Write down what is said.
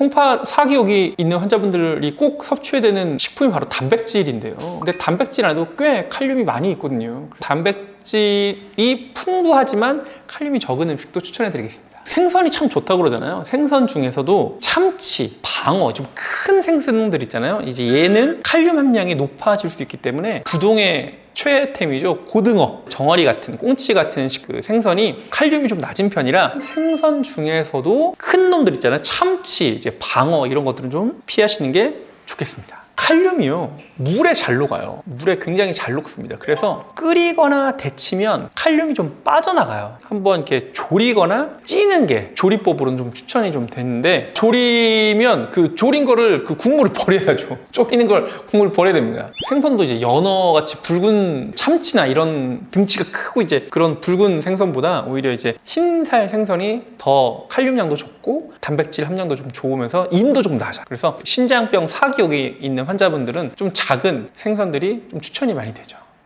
콩팥 사기욕이 있는 환자분들이 꼭 섭취해야 되는 식품이 바로 단백질인데요. 근데 단백질 안에도 꽤 칼륨이 많이 있거든요. 단백 질이 풍부하지만 칼륨이 적은 음식도 추천해 드리겠습니다. 생선이 참 좋다고 그러잖아요. 생선 중에서도 참치, 방어, 좀 큰 생선들 있잖아요. 이제 얘는 칼륨 함량이 높아질 수 있기 때문에 부동의 최애템이죠. 고등어, 정어리 같은, 꽁치 같은 그 생선이 칼륨이 좀 낮은 편이라 생선 중에서도 큰 놈들 있잖아요. 참치, 이제 방어 이런 것들은 좀 피하시는 게 좋겠습니다. 칼륨이요. 물에 잘 녹아요. 물에 굉장히 잘 녹습니다. 그래서 끓이거나 데치면 칼륨이 좀 빠져나가요. 한번 이렇게 조리거나 찌는 게 조리법으로는 좀 추천이 좀 됐는데 조리면 그 조린 거를 그 국물을 버려야죠. 조리는 걸 국물을 버려야 됩니다. 생선도 이제 연어 같이 붉은 참치나 이런 등치가 크고 이제 그런 붉은 생선보다 오히려 이제 흰살 생선이 더 칼륨량도 좋고 단백질 함량도 좀 좋으면서 인도 좀 낮아. 그래서 신장병 사기욕이 있는 환자분들은 좀 작은 생선들이 좀 추천이 많이 되죠.